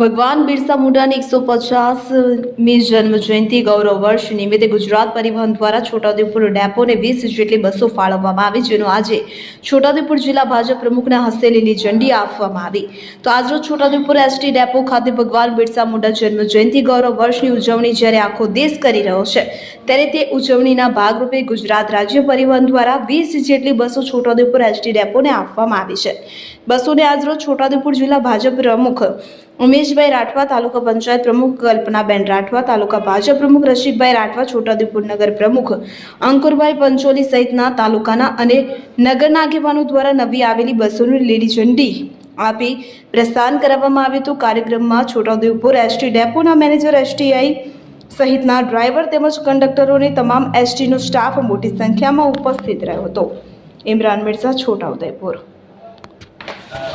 ભગવાન બિરસા મુંડાની એકસો પચાસમી જન્મ જયંતિ ગૌરવ વર્ષ નિમિત્તે ગુજરાત પરિવહન દ્વારા છોટાઉદેપુર ડેપોને વીસ જેટલી બસો ફાળવવામાં આવી, જેનો આજે છોટાઉદેપુર જિલ્લા ભાજપ પ્રમુખના હસ્તે લીલી ઝંડી આપવામાં આવી. તો આજરોજ છોટાઉદેપુર એસટી ડેપો ખાતે ભગવાન બિરસા મુંડા જન્મ જયંતિ ગૌરવ વર્ષની ઉજવણી જ્યારે આખો દેશ કરી રહ્યો છે, ત્યારે તે ઉજવણીના ભાગરૂપે ગુજરાત રાજ્ય પરિવહન દ્વારા વીસ જેટલી બસો છોટાઉદેપુર એસટી ડેપોને આપવામાં આવી છે. બસોને આજરોજ છોટાઉદેપુર જિલ્લા ભાજપ પ્રમુખ ઉમેશભાઈ રાઠવા, તાલુકા પંચાયત પ્રમુખ કલ્પનાબેન રાઠવા, તાલુકા ભાજપ પ્રમુખ રસિકભાઈ રાઠવા, છોટાઉદેપુર નગર પ્રમુખ અંકુરભાઈ પંચોલી સહિતના તાલુકાના અને નગરના આગેવાનો દ્વારા નવી આવેલી બસોની લીલી ઝંડી આપી પ્રસ્થાન કરાવવામાં આવ્યું હતું. કાર્યક્રમમાં છોટાઉદેપુર એસટી ડેપોના મેનેજર, એસટીઆઈ સહિતના ડ્રાઈવર તેમજ કંડક્ટરોને તમામ એસટીનો સ્ટાફ મોટી સંખ્યામાં ઉપસ્થિત રહ્યો હતો. ઇમરાન મિર્ઝા, છોટાઉદેપુર.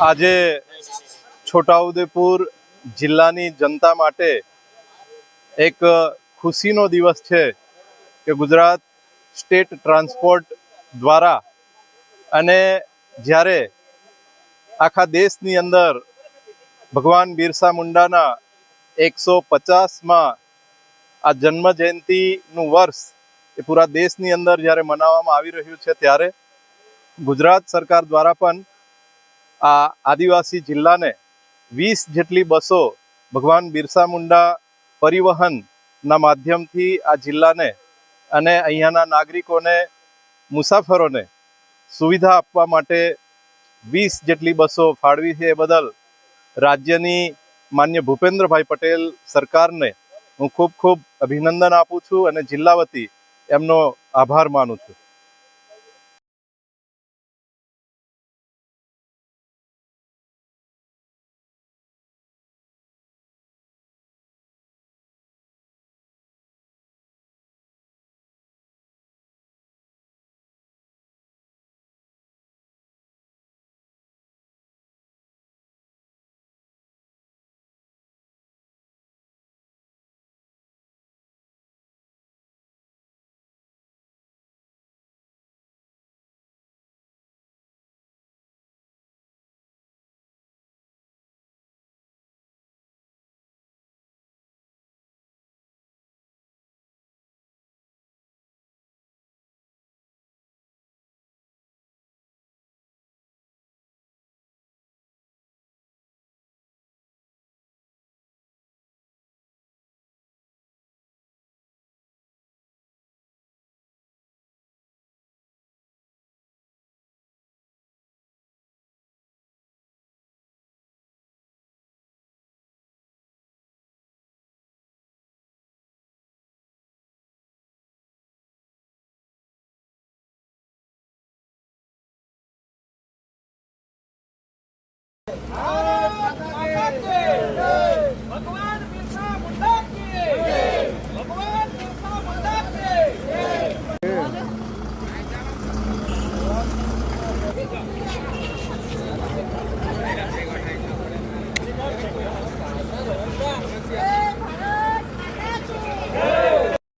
આજે છોટાઉદેપુર જિલ્લાની જનતા માટે એક ખુશીનો દિવસ છે કે ગુજરાત સ્ટેટ ટ્રાન્સપોર્ટ દ્વારા અને જ્યારે આખા દેશની અંદર ભગવાન બિરસા મુંડાના એકસો પચાસમાં આ જન્મ જયંતિનું વર્ષ એ પૂરા દેશની અંદર જ્યારે મનાવવામાં આવી રહ્યું છે ત્યારે ગુજરાત સરકાર દ્વારા પણ આ આદિવાસી જિલ્લાને વીસ જેટલી બસો ભગવાન બિરસા મુંડા પરિવહનના માધ્યમથી આ જિલ્લાને અને અહીંયાના નાગરિકોને, મુસાફરોને સુવિધા આપવા માટે વીસ જેટલી બસો ફાળવી છે એ બદલ રાજ્યની માન્ય ભૂપેન્દ્રભાઈ પટેલ સરકારને હું ખૂબ ખૂબ અભિનંદન આપું છું અને જિલ્લા વતી એમનો આભાર માનું છું.